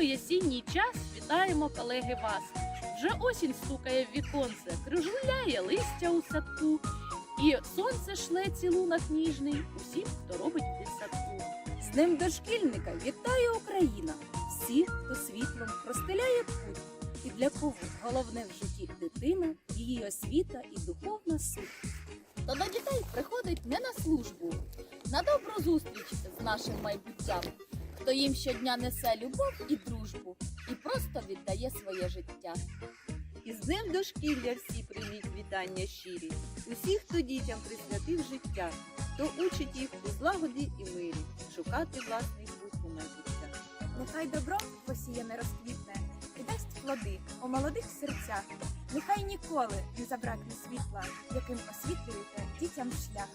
святковий осінній час вітаємо колеги вас. Вже осінь стукає в віконце, кружуляє листя у садку, і сонце шле цілунок ніжний усім, хто робить в дитсадку. З Днем дошкільника вітає Україна! Всіх, хто світлом простеляє путь. І для кого головне в житті дитина, її освіта і духовна суть. То до дітей приходить не на службу, на добру зустріч з нашим майбуттям, хто їм щодня несе любов і дружбу і просто віддає своє життя. І з днем дошкілля всі прийміть вітання щирі. Усіх, хто дітям присвятив життя, хто учить їх у злагоді і мирі, шукати власний путь у майбуття. Нехай добро посіяне розквітне і дасть плоди у молодих серцях. Нехай ніколи не забракне світла, яким освітлюєте дітям шлях.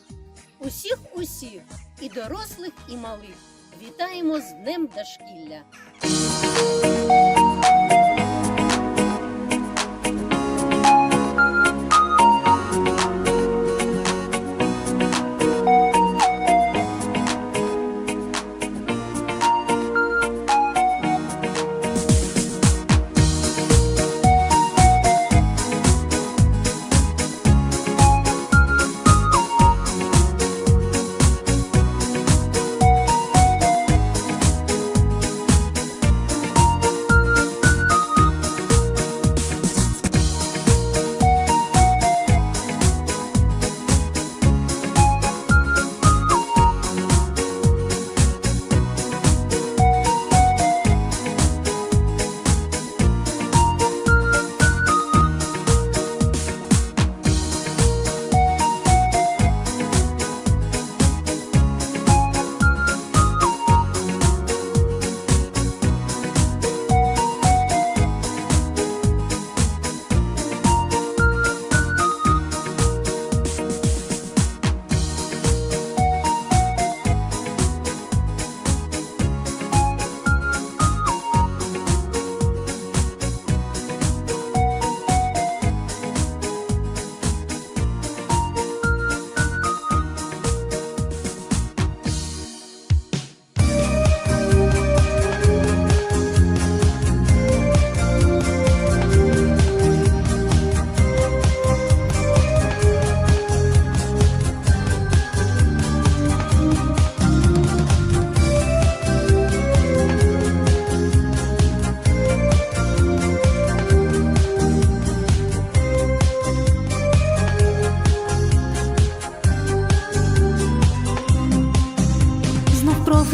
Усіх усіх, і дорослих, і малих. Вітаємо з Днем дошкілля!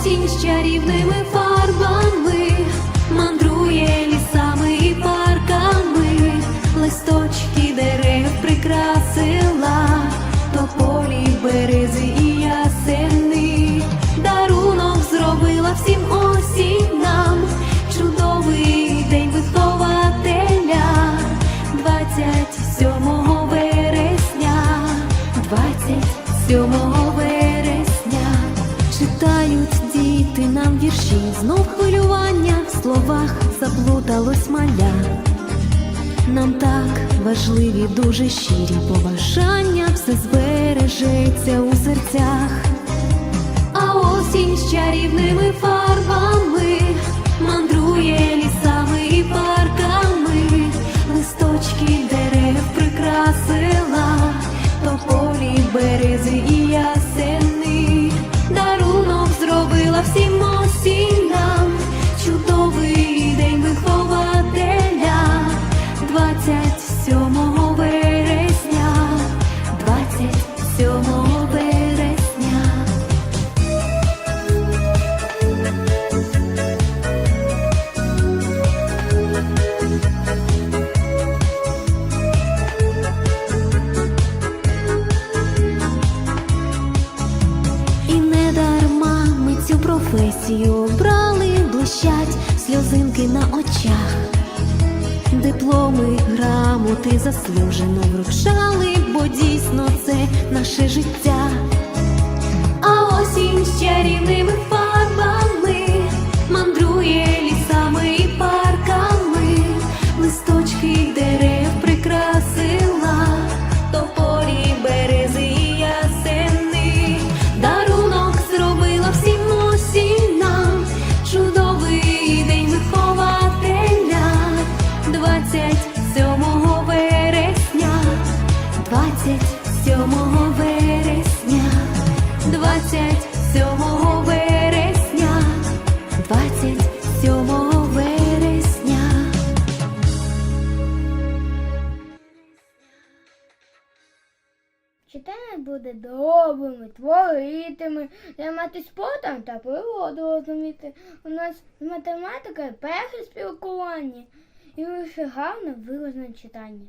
Осінь з чарівними фарбами діти нам вірші, знов хвилювання в словах заплуталось маля. Нам так важливі, дуже щирі побажання, все збережеться у серцях. А осінь з чарівними фарбами мандрує лісами і парками, листочки дерев прикрасила, тополі, берези і ясени, професію обрали, блищать сльозинки на очах, дипломи, грамоти заслужено вручали, бо дійсно це наше життя. А осінь з чарівними фарбами мандрує 27 вересня. Читання буде добрими, творитими, займатися спортом та природу розуміти. У нас з математикою перше спілкування і лише гарне виразне читання.